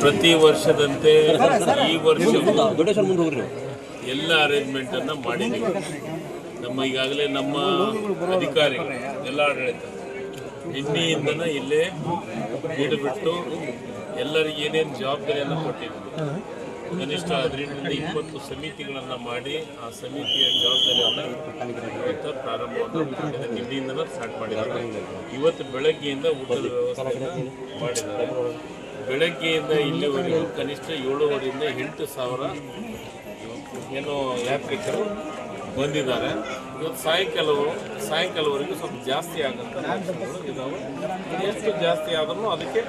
ಪ್ರತಿ ವರ್ಷದಂತೆ ಈ ವರ್ಷವೂ ಎಲ್ಲ ಅರೇಂಜ್ಮೆಂಟ್ ಅನ್ನ ಮಾಡಿದ್ದೀವಿ. ನಮ್ಮ ಈಗಾಗಲೇ ನಮ್ಮ ಅಧಿಕಾರಿ, ಎಲ್ಲ ಆಡಳಿತ ನಿನ್ನೆಯಿಂದನ ಇಲ್ಲೇ ಬಿಟ್ಟು ಎಲ್ಲರಿಗೆ ಏನೇನು ಜವಾಬ್ದಾರಿಯನ್ನು ಕೊಟ್ಟಿದ್ವಿ. ಕನಿಷ್ಠ ಹದಿನೆಂಟರಿಂದ ಇಪ್ಪತ್ತು ಸಮಿತಿಗಳನ್ನು ಮಾಡಿ ಆ ಸಮಿತಿಯ ಜವಾಬ್ದಾರಿಯನ್ನು ಪ್ರಾರಂಭವನ್ನು. ನಿನ್ನೆಯಿಂದನೇ ಸ್ಟಾರ್ಟ್ ಮಾಡಿದ್ದಾರೆ. ಇವತ್ತು ಬೆಳಗ್ಗೆಯಿಂದ ಊಟದ ವ್ಯವಸ್ಥೆಯನ್ನು ಮಾಡಿದ್ದಾರೆ. ಬೆಳಗ್ಗೆಯಿಂದ ಇಲ್ಲಿವರೆಗೂ ಕನಿಷ್ಠ ಏಳುವರೆಯಿಂದ ಎಂಟು ಸಾವಿರ ಏನು ಯಾತ್ರಿಕರು ಬಂದಿದ್ದಾರೆ. ಇವತ್ತು ಸಾಯಂಕಾಲವು ಸಾಯಂಕಾಲವರೆಗೂ ಸ್ವಲ್ಪ ಜಾಸ್ತಿ ಆಗುತ್ತೆ ಇದಾವೆ ಎಷ್ಟು ಜಾಸ್ತಿ ಆದರೂ ಅದಕ್ಕೆ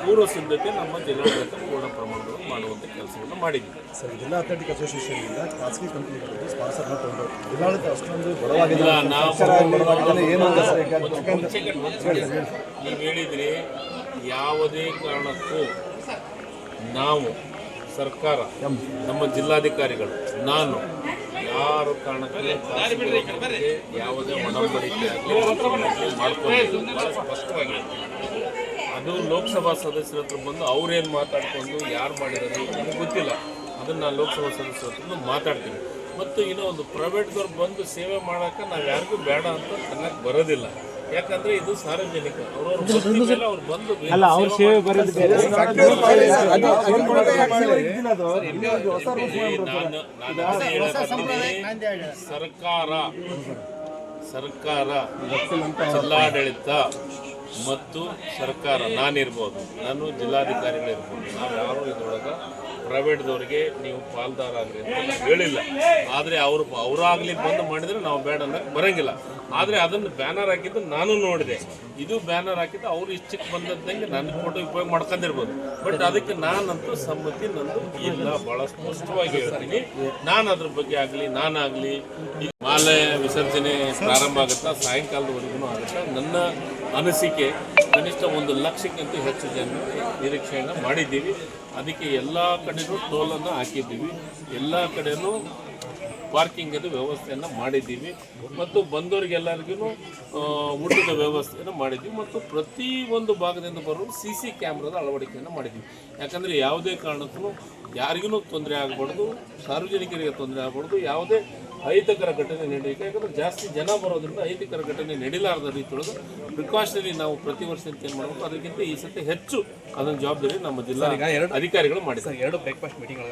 ಪೂರ್ವ ಸಿದ್ಧತೆ ನಮ್ಮ ಜಿಲ್ಲಾಡಳಿತ ಪೂರ್ಣ ಪ್ರಮಾಣದಲ್ಲಿ ಮಾಡುವಂಥ ಕೆಲಸವನ್ನು ಮಾಡಿದ್ದೀವಿ ಸರ್ ಜಿಲ್ಲಾ ಅಥ್ಲೆಟಿಕ್ ಅಸೋಸಿಯೇಷನ್ನಿಂದ ಖಾಸಗಿ ಕಂಪ್ನಿಗಳಿಗೆ ಸ್ಪಾನ್ಸರ್ನ ತಗೊಂಡು ಜಿಲ್ಲಾಡಳಿತ ಅಷ್ಟೊಂದು ಬಡವಾಗಿಲ್ಲ ನಾವು. ನೀವು ಹೇಳಿದ್ರಿ ಯಾವುದೇ ಕಾರಣಕ್ಕೂ ನಾವು ಸರ್ಕಾರ ನಮ್ಮ ಜಿಲ್ಲಾಧಿಕಾರಿಗಳು ನಾನು ಯಾರು ಕಾರಣಕ್ಕೆ ಯಾವುದೇ ಒಡಂಬಡಿಕೆ ಭಾಳ ಸ್ಪಷ್ಟವಾಗಿ ಅದು ಲೋಕಸಭಾ ಸದಸ್ಯರ ಹತ್ರ ಬಂದು ಅವ್ರೇನು ಮಾತಾಡ್ಕೊಂಡು ಯಾರು ಮಾಡಿದ್ದಾರೆ ನನಗೆ ಗೊತ್ತಿಲ್ಲ. ಅದನ್ನು ನಾನು ಲೋಕಸಭಾ ಸದಸ್ಯರ ಹತ್ರ ಮಾತಾಡ್ತೀನಿ. ಮತ್ತು ಇನ್ನೂ ಒಂದು ಪ್ರೈವೇಟ್ದವ್ರು ಬಂದು ಸೇವೆ ಮಾಡೋಕ್ಕೆ ನಾವು ಯಾರಿಗೂ ಬೇಡ ಅಂತ ಅನ್ನಕ್ಕೆ ಬರೋದಿಲ್ಲ. ಯಾಕಂದ್ರೆ ಇದು ಸಾರ್ವಜನಿಕ. ಅವ್ರವ್ರ ಬಂದು ಅಲ್ಲ ಅವ್ರ ಸೇವೆ ಬರೋದು ನಾನು ನಾನು ಅದೇ ಹೇಳಕತ್ತೀನಿ. ಸರ್ಕಾರ ಸರ್ಕಾರ ಜಿಲ್ಲಾಡಳಿತ ಮತ್ತು ಸರ್ಕಾರ. ನಾನಿರ್ಬೋದು. ನಾನು ಜಿಲ್ಲಾಧಿಕಾರಿಗಳಿರ್ಬೋದು. ನಾವು ಯಾರು ಇದ್ರೊಳಗೆ ಪ್ರೈವೇಟ್ದವ್ರಿಗೆ ನೀವು ಪಾಲ್ದಾರ ಅಂತ ಹೇಳಿಲ್ಲ. ಆದರೆ ಅವರು ಅವರಾಗಲಿ ಬಂದು ಮಾಡಿದ್ರೆ ನಾವು ಬೇಡ ಅನ್ನೋಕ್ಕೆ ಬರಂಗಿಲ್ಲ. ಆದರೆ ಅದನ್ನು ಬ್ಯಾನರ್ ಹಾಕಿದ್ದು ನಾನು ನೋಡಿದೆ. ಇದು ಬ್ಯಾನರ್ ಹಾಕಿದ್ದು ಅವ್ರು ಇಷ್ಟಕ್ಕೆ ಬಂದದ್ದಂಗೆ ನನ್ನ ಫೋಟೋ ಉಪಯೋಗ ಮಾಡ್ಕೊಂಡಿರ್ಬೋದು. ಬಟ್ ಅದಕ್ಕೆ ನಾನಂತೂ ಸಮ್ಮತಿ ನಂದು ಇಲ್ಲ. ಭಾಳ ಸ್ಪಷ್ಟವಾಗಿ ಹೇಳ್ತೀನಿ. ನಾನು ಅದ್ರ ಬಗ್ಗೆ ಆಗಲಿ ನಾನಾಗಲಿ ಮಾಲೆ ವಿಸರ್ಜನೆ ಪ್ರಾರಂಭ ಆಗುತ್ತಾ ಸಾಯಂಕಾಲದವರೆಗೂ ಆಗುತ್ತಾ, ನನ್ನ ಅನಿಸಿಕೆ ಕನಿಷ್ಠ ಒಂದು ಲಕ್ಷಕ್ಕಿಂತ ಹೆಚ್ಚು ಜನ ನಿರೀಕ್ಷೆಯನ್ನು ಮಾಡಿದ್ದೀವಿ. ಅದಕ್ಕೆ ಎಲ್ಲ ಕಡೆನೂ ಟೋಲನ್ನು ಹಾಕಿದ್ದೀವಿ. ಎಲ್ಲ ಕಡೆನೂ ಪಾರ್ಕಿಂಗದ ವ್ಯವಸ್ಥೆಯನ್ನು ಮಾಡಿದ್ದೀವಿ ಮತ್ತು ಬಂದವರಿಗೆಲ್ಲರಿಗೂ ಊಟದ ವ್ಯವಸ್ಥೆಯನ್ನು ಮಾಡಿದ್ದೀವಿ ಮತ್ತು ಪ್ರತಿ ಒಂದು ಭಾಗದಿಂದ ಬರೋ ಸಿ ಸಿ ಕ್ಯಾಮ್ರಾದ ಅಳವಡಿಕೆಯನ್ನು ಮಾಡಿದ್ದೀವಿ. ಯಾಕಂದರೆ ಯಾವುದೇ ಕಾರಣಕ್ಕೂ ಯಾರಿಗೂ ತೊಂದರೆ ಆಗಬಾರ್ದು ಸಾರ್ವಜನಿಕರಿಗೆ ತೊಂದರೆ ಆಗಬಾರ್ದು ಯಾವುದೇ ಅಹಿತಕರ ಘಟನೆ ನಡೆಯಲಿಕ್ಕೆ ಯಾಕಂದರೆ ಜಾಸ್ತಿ ಜನ ಬರೋದ್ರಿಂದ ಅಹಿತಕರ ಘಟನೆ ನಡೀಲಾರದ ರೀತಿಯೊಳಗೆ ಪ್ರಿಕಾಷನರಿ ನಾವು ಪ್ರತಿ ವರ್ಷ ಏನು ಮಾಡಬೇಕು ಅದಕ್ಕಿಂತ ಈ ಸತಿ ಹೆಚ್ಚು ಅದನ್ನು ಜವಾಬ್ದಾರಿ ನಮ್ಮ ಜಿಲ್ಲಾ ಅಧಿಕಾರಿಗಳು ಮಾಡಿದ್ದಾರೆ. ಎರಡು ಬ್ರೇಕ್ಫಾಸ್ಟ್ ಮೀಟಿಂಗ್